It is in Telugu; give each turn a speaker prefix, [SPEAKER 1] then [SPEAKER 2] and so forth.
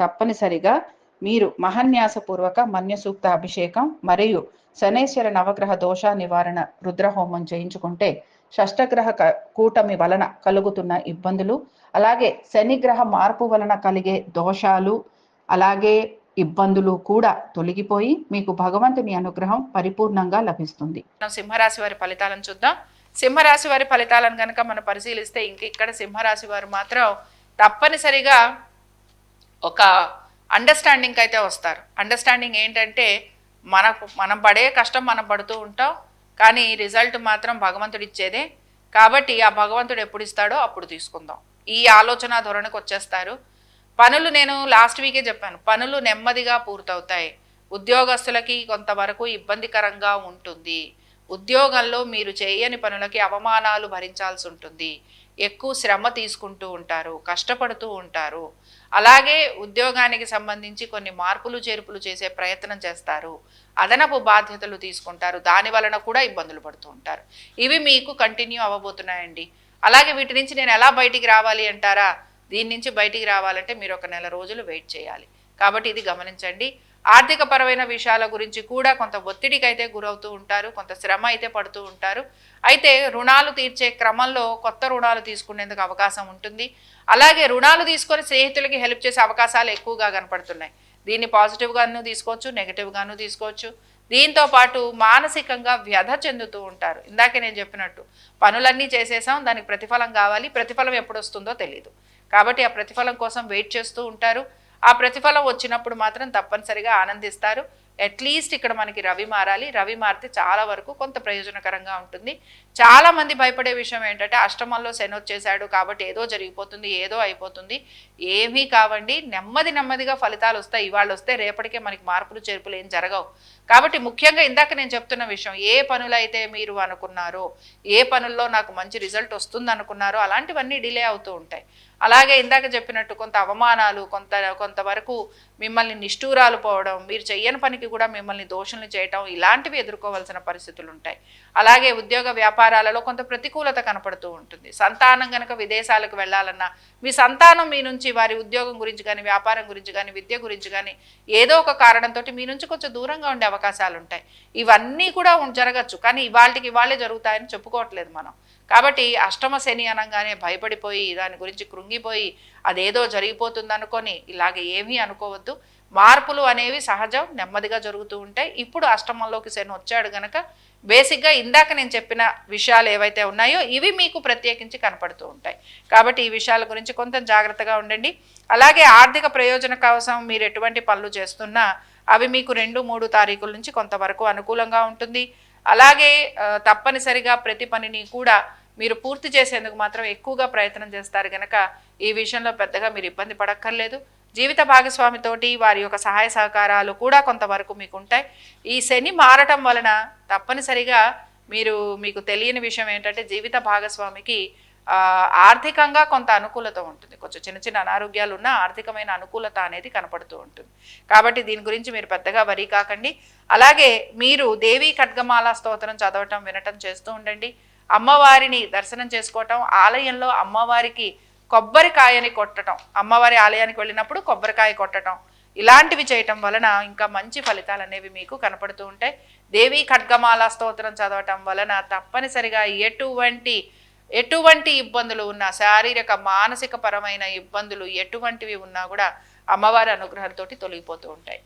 [SPEAKER 1] తప్పనిసరిగా మీరు మహన్యాసపూర్వక మన్యసూక్త అభిషేకం మరియు శనేశ్వర నవగ్రహ దోష నివారణ రుద్రహోమం చేయించుకుంటే షష్టగ్రహ క- కూటమి వలన కలుగుతున్న ఇబ్బందులు అలాగే శనిగ్రహ మార్పు వలన కలిగే దోషాలు అలాగే ఇబ్బందులు కూడా తొలగిపోయి మీకు భగవంతుని అనుగ్రహం పరిపూర్ణంగా లభిస్తుంది.
[SPEAKER 2] సింహరాశి వారి ఫలితాలను చూద్దాం. సింహరాశి వారి ఫలితాలను కనుక మనం పరిశీలిస్తే ఇంక ఇక్కడ సింహరాశి వారు మాత్రం తప్పనిసరిగా ఒక అండర్స్టాండింగ్కి అయితే వస్తారు. అండర్స్టాండింగ్ ఏంటంటే మనకు మనం పడే కష్టం మనం పడుతూ ఉంటాం కానీ రిజల్ట్ మాత్రం భగవంతుడు ఇచ్చేదే. కాబట్టి ఆ భగవంతుడు ఎప్పుడు ఇస్తాడో అప్పుడు తీసుకుందాం. ఈ ఆలోచన ధోరణికి వచ్చేస్తారు. పనులు నేను లాస్ట్ వీకే చెప్పాను. పనులు నెమ్మదిగా పూర్తవుతాయి. ఉద్యోగస్తులకి కొంతవరకు ఇబ్బందికరంగా ఉంటుంది. ఉద్యోగంలో మీరు చేయని పనులకి అవమానాలు భరించాల్సి ఉంటుంది. ఎక్కువ శ్రమ తీసుకుంటూ ఉంటారు కష్టపడుతూ ఉంటారు. అలాగే ఉద్యోగానికి సంబంధించి కొన్ని మార్పులు చేర్పులు చేసే ప్రయత్నం చేస్తారు. అదనపు బాధ్యతలు తీసుకుంటారు. దాని వలన కూడా ఇబ్బందులు పడుతూ ఉంటారు. ఇవి మీకు కంటిన్యూ అవ్వబోతున్నాయండి. అలాగే వీటి నుంచి నేను ఎలా బయటికి రావాలి అంటారా? దీని నుంచి బయటికి రావాలంటే మీరు ఒక నెల రోజులు వెయిట్ చేయాలి. కాబట్టి ఇది గమనించండి. ఆర్థిక పరమైన విషయాల గురించి కూడా కొంత ఒత్తిడికి అయితే గురవుతూ ఉంటారు కొంత శ్రమ అయితే పడుతూ ఉంటారు. అయితే రుణాలు తీర్చే క్రమంలో కొత్త రుణాలు తీసుకునేందుకు అవకాశం ఉంటుంది. అలాగే రుణాలు తీసుకొని స్నేహితులకి హెల్ప్ చేసే అవకాశాలు ఎక్కువగా కనపడుతున్నాయి. దీన్ని పాజిటివ్గాను తీసుకోవచ్చు నెగిటివ్గాను తీసుకోవచ్చు. దీంతో పాటు మానసికంగా వ్యధ చెందుతూ ఉంటారు. ఇందాకే నేను చెప్పినట్టు పనులన్నీ చేసేసాం దానికి ప్రతిఫలం కావాలి. ప్రతిఫలం ఎప్పుడు వస్తుందో తెలియదు కాబట్టి ఆ ప్రతిఫలం కోసం వెయిట్ చేస్తూ ఉంటారు. ఆ ప్రతిఫలం వచ్చినప్పుడు మాత్రం తప్పనిసరిగా ఆనందిస్తారు. అట్లీస్ట్ ఇక్కడ మనకి రవి మారాలి. రవి మారితే చాలా వరకు కొంత ప్రయోజనకరంగా ఉంటుంది. చాలా మంది భయపడే విషయం ఏంటంటే అష్టమంలో శని వచ్చేసాడు కాబట్టి ఏదో జరిగిపోతుంది ఏదో అయిపోతుంది. ఏమీ కావండి. నెమ్మది నెమ్మదిగా ఫలితాలు వస్తాయి. ఇవాళ వస్తే రేపటికే మనకి మార్పులు చేర్పులు ఏం జరగవు. కాబట్టి ముఖ్యంగా ఇందాక నేను చెప్తున్న విషయం ఏ పనులైతే మీరు అనుకున్నారో ఏ పనుల్లో నాకు మంచి రిజల్ట్ వస్తుంది అనుకున్నారో అలాంటివన్నీ డిలే అవుతూ ఉంటాయి. అలాగే ఇందాక చెప్పినట్టు కొంత అవమానాలు కొంత కొంతవరకు మిమ్మల్ని నిష్ఠూరాలు పోవడం మీరు చెయ్యని పనికి కూడా మిమ్మల్ని దోషుల్ని చేయటం ఇలాంటివి ఎదుర్కోవాల్సిన పరిస్థితులు ఉంటాయి అలాగే ఉద్యోగ వ్యాపారాలలో కొంత ప్రతికూలత కనపడుతూ ఉంటుంది. సంతానం కనుక విదేశాలకు వెళ్ళాలన్నా మీ సంతానం మీ నుంచి వారి ఉద్యోగం గురించి కానీ వ్యాపారం గురించి కానీ విద్య గురించి కానీ ఏదో ఒక కారణంతో మీ నుంచి కొంచెం దూరంగా ఉండే అవకాశాలు ఉంటాయి ఇవన్నీ కూడా జరగచ్చు. కానీ ఇవాళకి ఇవాళే జరుగుతాయని చెప్పుకోవట్లేదు మనం. కాబట్టి అష్టమ శని అనగానే భయపడిపోయి దాని గురించి కృంగిపోయి అదేదో జరిగిపోతుందనుకొని ఇలాగ ఏమీ అనుకోవద్దు. మార్పులు అనేవి సహజం నెమ్మదిగా జరుగుతూ ఉంటాయి. ఇప్పుడు అష్టమంలోకి శని వచ్చాడు గనక బేసిక్గా ఇందాక నేను చెప్పిన విషయాలు ఏవైతే ఉన్నాయో ఇవి మీకు ప్రత్యేకించి కనపడుతూ ఉంటాయి. కాబట్టి ఈ విషయాల గురించి కొంత జాగ్రత్తగా ఉండండి. అలాగే ఆర్థిక ప్రయోజన కోసం మీరు ఎటువంటి పనులు చేస్తున్నా అవి మీకు రెండు మూడు తారీఖుల నుంచి కొంతవరకు అనుకూలంగా ఉంటుంది. అలాగే తప్పనిసరిగా ప్రతి పనిని కూడా మీరు పూర్తి చేసేందుకు మాత్రం ఎక్కువగా ప్రయత్నం చేస్తారు కనుక ఈ విషయంలో పెద్దగా మీరు ఇబ్బంది పడక్కర్లేదు. జీవిత భాగస్వామితోటి వారి యొక్క సహాయ సహకారాలు కూడా కొంతవరకు మీకు ఉంటాయి ఈ శని మారటం వలన తప్పనిసరిగా మీరు మీకు తెలియని విషయం ఏంటంటే జీవిత భాగస్వామికి ఆర్థికంగా కొంత అనుకూలత ఉంటుంది. కొంచెం చిన్న చిన్న అనారోగ్యాలు ఉన్నా ఆర్థికమైన అనుకూలత అనేది కనపడుతూ ఉంటుంది. కాబట్టి దీని గురించి మీరు పెద్దగా వరి కాకండి. అలాగే మీరు దేవీ ఖడ్గమాల స్తోత్రం చదవటం వినటం చేస్తూ ఉండండి. అమ్మవారిని దర్శనం చేసుకోవటం ఆలయంలో అమ్మవారికి కొబ్బరికాయని కొట్టడం అమ్మవారి ఆలయానికి వెళ్ళినప్పుడు కొబ్బరికాయ కొట్టడం ఇలాంటివి చేయటం వలన ఇంకా మంచి ఫలితాలు అనేవి మీకు కనపడుతూ ఉంటాయి. దేవీ ఖడ్గమాల స్తోత్రం చదవటం వలన తప్పనిసరిగా ఎటువంటి ఎటువంటి ఇబ్బందులు ఉన్నా శారీరక మానసిక పరమైన ఇబ్బందులు ఎటువంటివి ఉన్నా కూడా అమ్మవారి అనుగ్రహంతో తొలగిపోతూ ఉంటాయి.